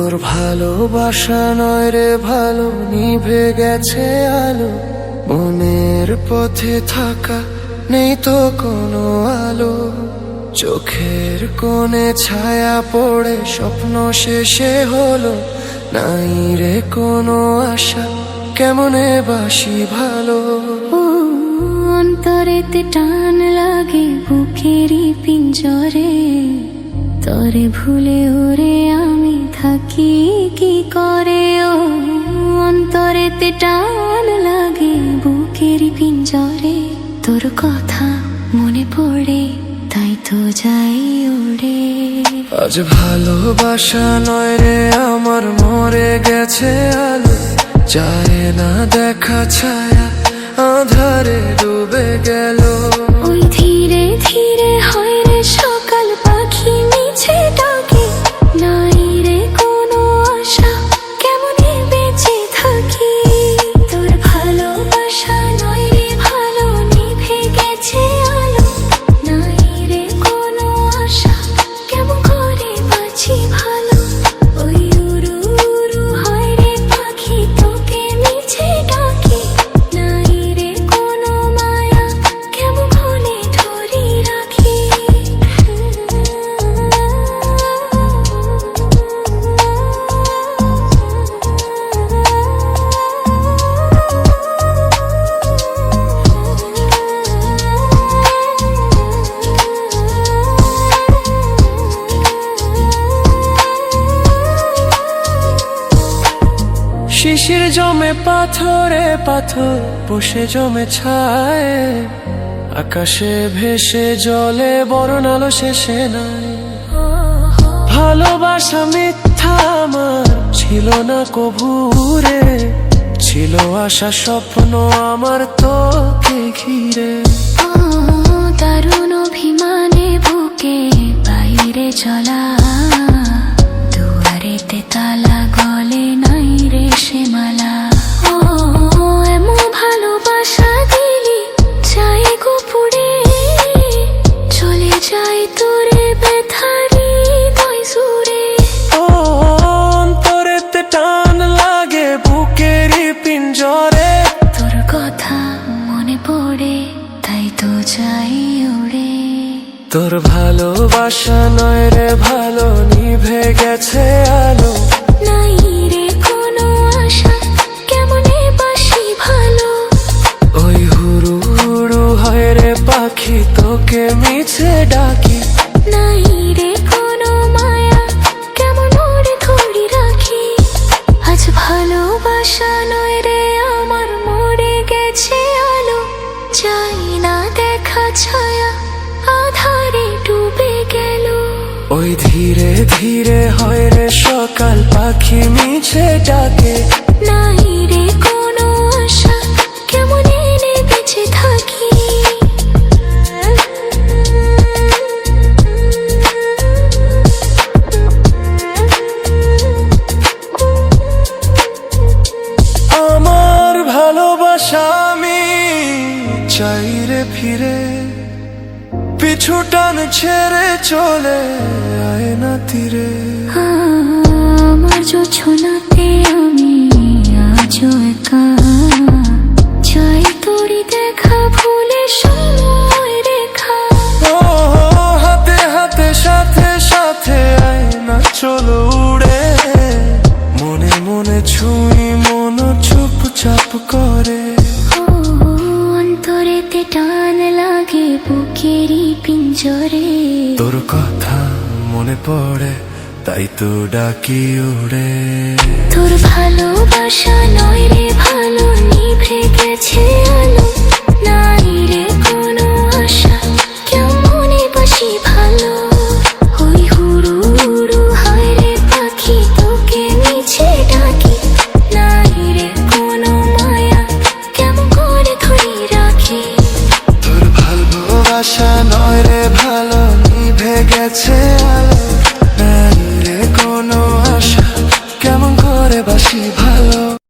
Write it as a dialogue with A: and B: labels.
A: ভালোবাসা নয় রে ভালো, নিভে গেছে আলো। মনের পথে থাকা নেই তো কোনো আলো। চোখের কোণে ছায়া পড়ে, স্বপ্ন শেষে হলো। নাই রে কোনো আশা, কেমনে বাসি ভালো?
B: অন্তরেতে টান লাগে বুকেরই পিঞ্জরে। তরে ভুলে ওরে আমি থাকি কি করে? ও, অন্তরেতে টান লাগে বুকেরই পিঞ্জরে তোর কথা মনে পড়ে, তাই তো যাই ওড়ে।
A: আজ ভালোবাসা নয় রে, আমার মরে গেছে আলো। যায় না দেখা ছায়া, আধারে ডুবে গেল। শিশির জমে পাথরে পাথর, বসে জমে ছায়। আকাশে ভেসে জলে বরণ আলো শেষে নাই। ভালোবাসা মিথ্যা আমার, ছিল না কভুরে ছিল আশা স্বপ্ন আমার তোকে ঘিরে।
B: দারুণ অভিমানে বুকে বাইরে চলা। তোর
A: ভালোবাসা নয় রে ভালো নিভে গেছে আলো।
B: নাই রে কোনো আশা কেমনে বাসি ভালো?
A: ওই হুড়ু হুড়ু হয় রে পাখি তোকে মিছে ডাকি।
B: নাই রে কোনো মায়া কেমন ওরে ধরি রাখি? আজ ভালোবাসা নয়
A: ধীরে ধীরে হয় রে সকাল পাখি মিছে ডাকে। ছেড়ে চলে আয় না তীরে।
B: আমার জোছনাতে আমি আজও একা। পিঞ্জরে
A: তোর কথা মনে পড়ে তাই তো ডাকি উড়ে।
B: তোর ভালোবাসা নয় রে ভালো নিভে গেছে আলো। নাই রে কোনো আশা কেমনে বাসি ভালো। ওই হুড়ু হুড়ু হয় রে পাখি তোকে মিছে ডাকি। নাই রে কোনো মায়া কেমন করে ধরি রাখি?
A: তোর ভালোবাসা ভালো নিভে গেছে